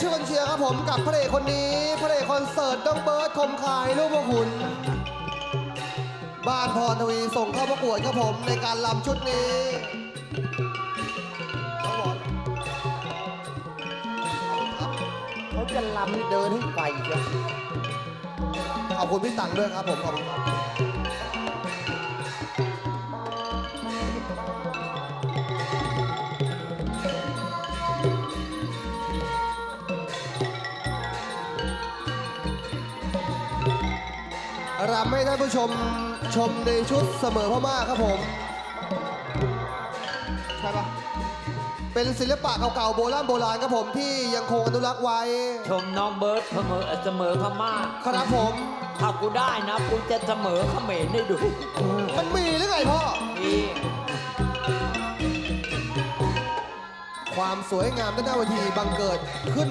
ช่วยกันเชียร์ครับผมกับพระเอกคนนี้พระเอกคอนเสิร์ตต้องเบิร์ดคมคายลูกพระคุณบ้านพรทวีส่งเข้าประกวดครับผมในการลำชุดนี้รับผมครับเขาจะลำเดินให้ไปจ้ะขอบคุณพี่ตังด้วยครับผมขอบคุณครับ รำให้ท่านผู้ชมชมในชุดเสมอพม่าครับผม ใช่ปะเป็นศิลปะเก่าๆโบราณโบราณครับผมที่ยังคงอนุรักษ์ไว้ ชมน้องเบิร์ดเสมอเสมอพม่าครับผม ถ้ากูได้นะกูจะเสมอเขมรได้ดูมันมีหรือไงพ่อ นี่ความสวยงามด้านหน้าเวทีบังเกิดขึ้น